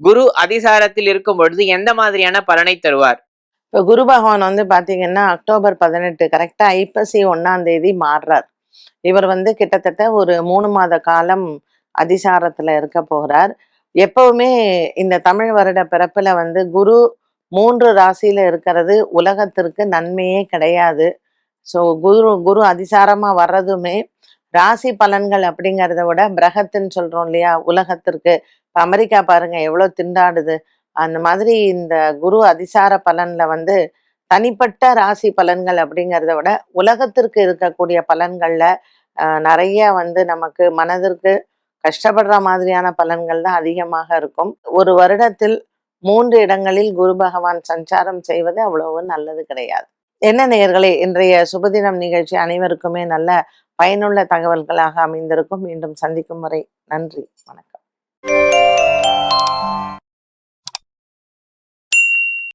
குரு அதிசாரத்தில் இருக்கும் பொழுது எந்த மாதிரியான பலனை தருவார்? இப்போ குரு பகவான் வந்து பாத்தீங்கன்னா அக்டோபர் பதினெட்டு கரெக்டா ஐப்பசி ஒன்னாம் தேதி மாறுறார். இவர் வந்து கிட்டத்தட்ட ஒரு மூணு மாத காலம் அதிசாரத்துல இருக்க போகிறார் எப்பவுமே இந்த தமிழ் வருட பிறப்புல வந்து குரு மூன்று ராசியில இருக்கிறது உலகத்திற்கு நன்மையே கிடையாது. ஸோ குரு குரு அதிசாரமா வர்றதுமே ராசி பலன்கள் அப்படிங்கிறத விட பிரகத்துன்னு சொல்றோம் இல்லையா? உலகத்திற்கு. இப்போ அமெரிக்கா பாருங்க எவ்வளவு திண்டாடுது. அந்த மாதிரி இந்த குரு அதிசார பலன்ல வந்து தனிப்பட்ட ராசி பலன்கள் அப்படிங்கிறத விட உலகத்திற்கு இருக்கக்கூடிய பலன்கள்ல நிறைய வந்து நமக்கு மனதிற்கு கஷ்டப்படுற மாதிரியான பலன்கள் தான் அதிகமாக இருக்கும். ஒரு வருடத்தில் மூன்று இடங்களில் குரு பகவான் சஞ்சாரம் செய்வது அவ்வளவு நல்லது கிடையாது. என்ன நேயர்களே இன்றைய சுபதினம் நிகழ்ச்சி அனைவருக்குமே நல்ல பயனுள்ள தகவல்களாக அமைந்திருக்கும். மீண்டும் சந்திக்கும் வரை நன்றி வணக்கம்.